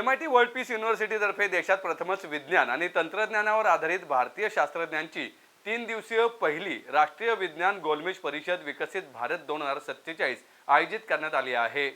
M I T world peace युनिव्हर्सिटीतर्फे देशात प्रथमच विज्ञान आणि तंत्रज्ञानावर आधारित भारतीय शास्त्रज्ञांची तीन दिवसीय पहिली राष्ट्रीय विज्ञान गोलमेज परिषद विकसित भारत दोन हजार सत्तेचाळीस आयोजित करण्यात आली आहे.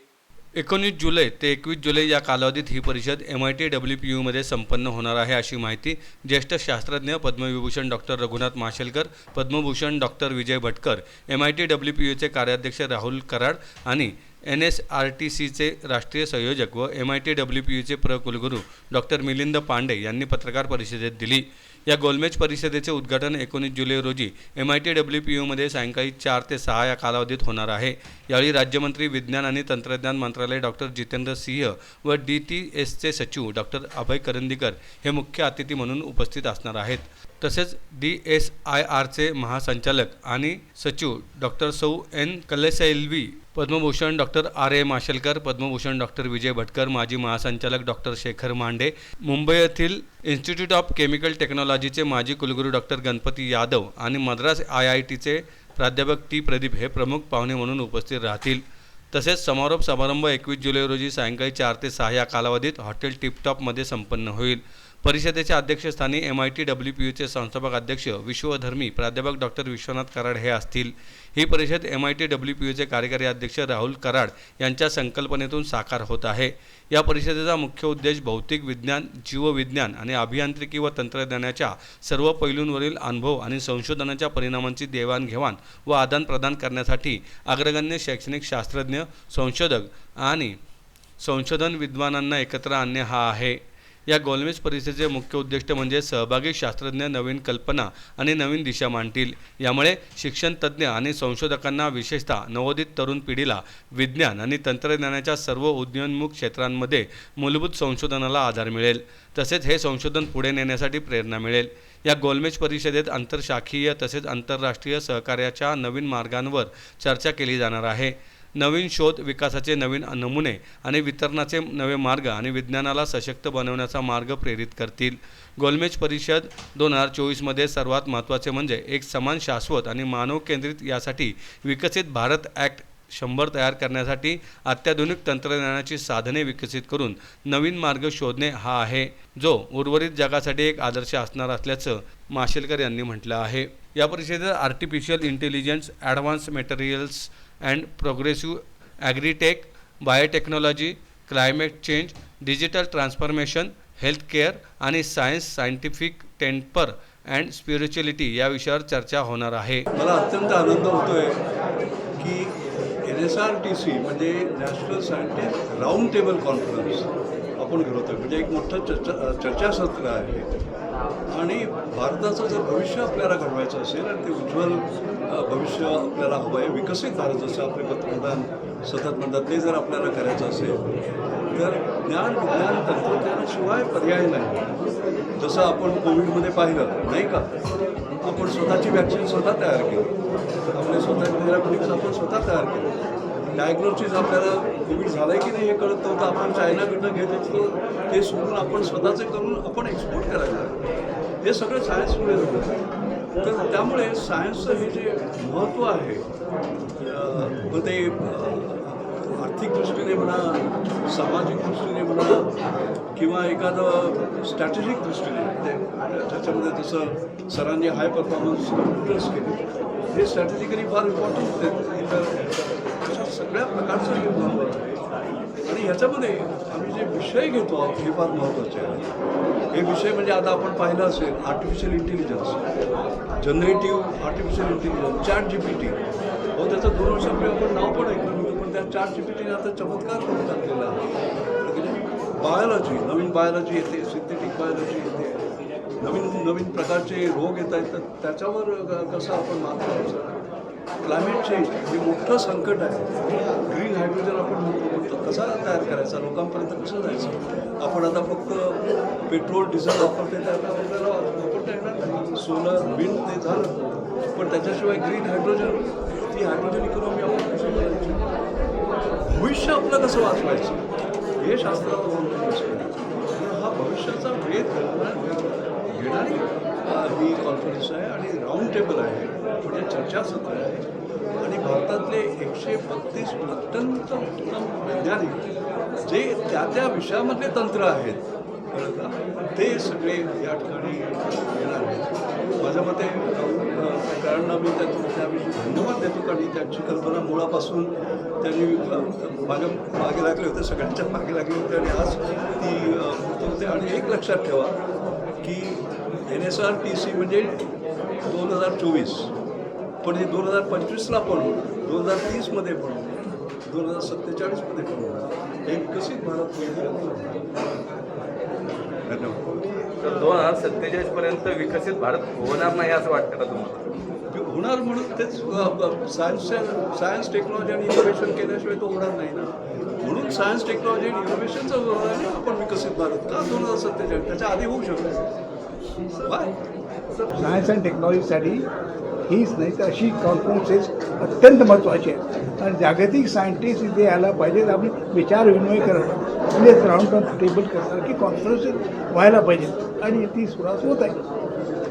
एकोणीस जुलै ते एकवीस जुलै या कालावधीत ही परिषद M I T W P यूमध्ये संपन्न होणार आहे अशी माहिती ज्येष्ठ शास्त्रज्ञ Padma Vibhushan doctor Raghunath Mashelkar Padma Bhushan doctor Vijay Bhatkar M I T W P यूचे कार्याध्यक्ष राहुल कराड आणि एन एस आर टी सीचे राष्ट्रीय संयोजक व M I T W P यूचे प्रकुलगुरू डॉक्टर मिलिंद पांडे यांनी पत्रकार परिषदेत दिली. या गोलमेज परिषदेचे उद्घाटन एकोणीस जुलै रोजी M I T W P यूमध्ये सायंकाळी चार ते सहा या कालावधीत होणार आहे. यावेळी राज्यमंत्री विज्ञान आणि तंत्रज्ञान मंत्रालय डॉक्टर जितेंद्र सिंह व डी टी एसचे सचिव डॉक्टर अभय करंदीकर हे मुख्य अतिथी म्हणून उपस्थित असणार आहेत. तसेच डी एस आय आरचे महासंचालक आणि सचिव डॉक्टर सौ N Kalaiselvi Padma Bhushan doctor R A Mashelkar Padma Bhushan doctor Vijay Bhatkar माजी महासंचालक डॉक्टर शेखर मांडे मुंबई येथील इन्स्टिट्यूट ऑफ केमिकल टेक्नॉलॉजीचे माजी कुलगुरू डॉक्टर गणपती यादव आणि मद्रास आय आय टीचे प्राध्यापक टी प्रदीप हे प्रमुख पाहुणे म्हणून उपस्थित राहतील. तसेच समारोप समारंभ एकवीस जुलै रोजी सायंकाळी चार ते सहा या कालावधीत हॉटेल टिपटॉपमध्ये संपन्न होईल. परिषदेच्या अध्यक्षस्थानी M I T W P यूचे संस्थापक अध्यक्ष विश्वधर्मी प्राध्यापक डॉक्टर विश्वनाथ कराड हे असतील. ही परिषद M I T W P यूचे कार्यकारी अध्यक्ष राहुल कराड यांच्या संकल्पनेतून साकार होत आहे. या परिषदेचा मुख्य उद्देश भौतिक विज्ञान जीवविज्ञान आणि अभियांत्रिकी व तंत्रज्ञानाच्या सर्व पैलूंवरील अनुभव आणि संशोधनाच्या परिणामांची देवाणघेवाण व आदानप्रदान करण्यासाठी अग्रगण्य शैक्षणिक शास्त्रज्ञ संशोधक आणि संशोधन विद्वानांना एकत्र आणणे हा आहे. या गोलमेज परिषदेचे मुख्य उद्दिष्ट म्हणजे सहभागी शास्त्रज्ञ नवीन कल्पना आणि नवीन दिशा मांडतील. यामुळे शिक्षण तज्ज्ञ आणि संशोधकांना विशेषतः नवोदित तरुण पिढीला विज्ञान आणि तंत्रज्ञानाच्या सर्व उदयोन्मुख क्षेत्रांमध्ये मूलभूत संशोधनाला आधार मिळेल. तसेच हे संशोधन पुढे नेण्यासाठी प्रेरणा मिळेल. या गोलमेज परिषदेत आंतरशाखीय तसेच आंतरराष्ट्रीय सहकार्याच्या नवीन मार्गांवर चर्चा केली जाणार आहे. नवीन शोध विकासाचे नवीन नमुने आणि वितरणाचे नवे मार्ग आणि विज्ञानाला सशक्त बनवण्याचा मार्ग प्रेरित करतील. गोलमेज परिषद दोन हजार चोवीसमध्ये सर्वात महत्त्वाचे म्हणजे एक समान शाश्वत आणि मानव केंद्रित यासाठी विकसित भारत ॲक्ट शंभर तयार करण्यासाठी अत्याधुनिक तंत्रज्ञानाची साधने विकसित करून नवीन मार्ग शोधणे हा आहे जो उर्वरित जगासाठी एक आदर्श असणार असल्याचं माशेलकर यांनी म्हटलं आहे. या परिषदेत artificial intelligence advance materials and progressive agritech biotechnology climate change digital transformation healthcare आणि science scientific temper and spirituality या विषयावर चर्चा होणार आहे. मला अत्यंत आनंद होतोय की N S R T C म्हणजे national scientist round table conference आपण घडवतोय म्हणजे एक मोठं चर्चा चर्चासत्र आहे. आणि भारताचं जर भविष्य आपल्याला घडवायचं असेल आणि ते उज्ज्वल भविष्य आपल्याला हवं आहे विकसित भारत जसं आपले पंतप्रधान सतत म्हणतात ते जर आपल्याला करायचं असेल तर ज्ञान विज्ञान तंत्रज्ञानाशिवाय पर्याय नाही. जसं आपण कोविडमध्ये पाहिलं नाही का? आपण स्वतःची वॅक्सिन स्वतः तयार केली. आपले स्वतः आपण स्वतः तयार केलं. डायग्नोसिस आपल्याला कोविड झालं की नाही हे कळत नव्हतं. आपण चायनाकडनं घेत होतो ते सोडून आपण स्वतःचे करून आपण एक्सपोर्ट करायला हे सगळं सायन्समुळे झालं. तर त्यामुळे सायन्सचं हे जे महत्त्व आहे मग ते आर्थिक दृष्टीने म्हणा सामाजिक दृष्टीने म्हणा किंवा एखादं स्ट्रॅटेजिक दृष्टीने त्याच्यामध्ये जसं सरांनी हाय परफॉर्मन्स कम्प्युटर्स केले. हे स्ट्रॅटेजिकली फार इम्पॉर्टंट होते. इतर अशा सगळ्या प्रकारचं हे महत्त्व आणि ह्याच्यामध्ये आम्ही जे विषय घेतो आहोत हे फार महत्त्वाचे आहे हे विषय म्हणजे आता आपण पाहिलं असेल artificial intelligence generative artificial intelligence chat G P T हो त्याचं दोन वर्षापूर्वी आपण नाव पण ऐकलं त्या चार जीपीटीने आता चमत्कार करून टाकलेला बायोलॉजी नवीन बायोलॉजी येते सिंथेटिक बायोलॉजी येते. नवीन नवीन प्रकारचे रोग येत आहेत. तर त्याच्यावर कसं आपण मात करायचं क्लायमेट चेंज हे मोठं संकट आहे. ग्रीन हायड्रोजन आपण म्हणतो कसा तयार करायचा? लोकांपर्यंत कसं जायचं? आपण आता फक्त पेट्रोल डिझेल वापरते त्याला आपल्याला वापरता येणार नाही. सोलर विंड ते झालं. पण त्याच्याशिवाय ग्रीन हायड्रोजन ती हायड्रोजन इकॉनॉमी आपण कशी करायची भविष्य आपलं कसं वाचवायचं? हे शास्त्राला हा भविष्याचा वेध घालणार घेणारी ही कॉन्फरन्स आहे आणि राऊंड टेबल आहे. म्हणजे चर्चासत्र आहे. आणि भारतातले एकशे बत्तीस अत्यंत उत्तम वैज्ञानिक जे त्या त्या विषयामधले तंत्र आहेत ते सगळे या ठिकाणी येणार आहेत. माझ्या मते सरकारांना मी त्या त्याविषयी धन्यवाद देतो. कारण त्यांची कल्पना मुळापासून त्यांनी माझ्या मागे लागले होते सगळ्यांच्या मागे लागले होते. आणि आज ती होते. आणि एक लक्षात ठेवा की N S R T C म्हणजे दोन हजार चोवीस. पण हे दोन हजार पंचवीसला पण दोन हजार तीसमध्ये पण होणार दोन हजार सत्तेचाळीसमध्ये होणार हे विकसित भारत. धन्यवाद. तर दोन हजार सत्तेचाळीस पर्यंत विकसित भारत होणार नाही असं वाटतं का तुम्हाला? होणार म्हणून तेच सायन्स सायन्स टेक्नॉलॉजी आणि इनोव्हेशन केल्याशिवाय तो होणार नाही ना. म्हणून सायन्स टेक्नॉलॉजी आणि इनोव्हेशनचा होणार आहे आपण विकसित भारत का दोन हजार सत्तेचाळीस? त्याच्या आधी होऊ शकतो. बाय सायन्स अँड टेक्नॉलॉजीसाठी हीच नाही तर अशी कॉन्फरन्सेस अत्यंत महत्त्वाची आहेत आणि जागतिक सायंटिस्ट इथे यायला पाहिजेत आपण विचार विनिमय करणं म्हणजे राऊंड टेबल करणार की कॉन्फरन्सेस व्हायला पाहिजेत आणि ती सुरुवात होत आहे.